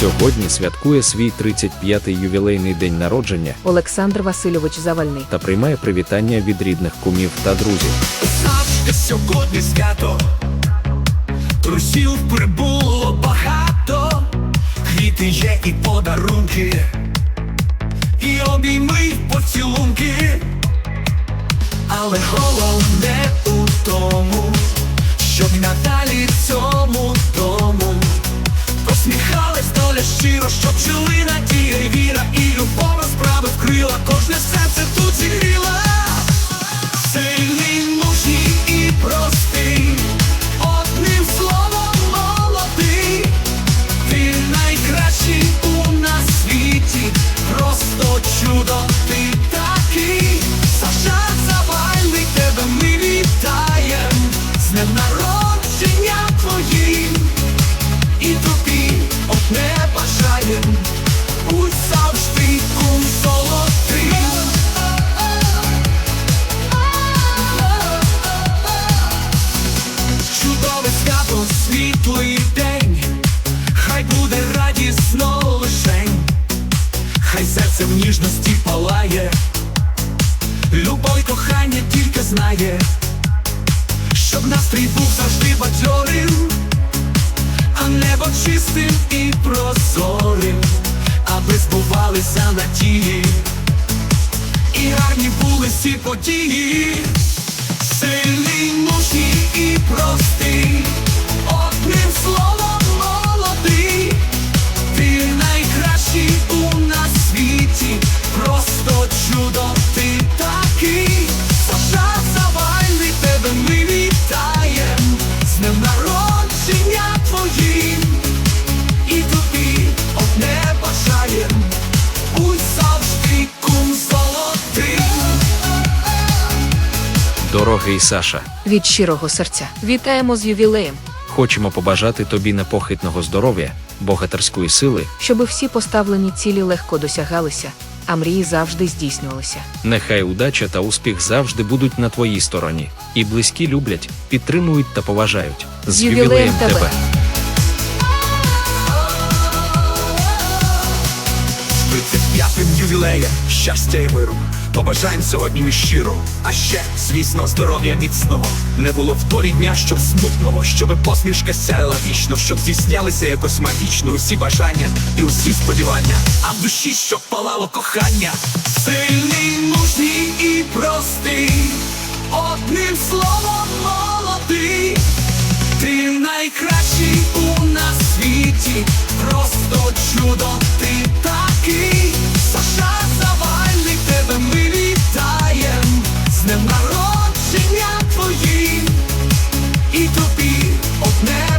Сьогодні святкує свій 35-й ювілейний день народження Олександр Васильович Завальний. та приймає привітання від рідних кумів та друзів. Завжди сьогодні свято, трусів прибуло багато, квіти є і подарунки, і обійми поцілунки, але головне щоб жили і віра, і любов справи вкрила, кожне серце тут зігріла. Сильний, мужній і простий, одним словом молодий, ти найкращий у нас світі, просто чудо, ти такий, Саша Завальний, тебе ми вітаєм, з днем народження серце в ніжності палає, любов і кохання тільки знає, щоб настрій був завжди бадьорим, а небо чистим і прозорим, аби збувалися надії, і гарні були всі події. Дорогий Саша, Від щирого серця. Вітаємо з ювілеєм, хочемо побажати тобі непохитного здоров'я, богатирської сили. щоби всі поставлені цілі легко досягалися, а мрії завжди здійснювалися. Нехай удача та успіх завжди будуть на твоїй стороні. І близькі люблять, підтримують та поважають. З З ювілеєм ювілеєм тебе! тебе! З 35-м ювілеєм, щастя і миру. Побажаєм сьогодні ми щиро, а ще, звісно, здоров'я міцного. Не було в долі дня, щоб смутного, щоб посмішка сяяла вічно, щоб здійснялися якось магічно усі бажання і усі сподівання, а в душі, щоб палало кохання. Сильний, мужній і простий, одним словом молодий. Ти найкращий у нас світі, просто чудо, of now.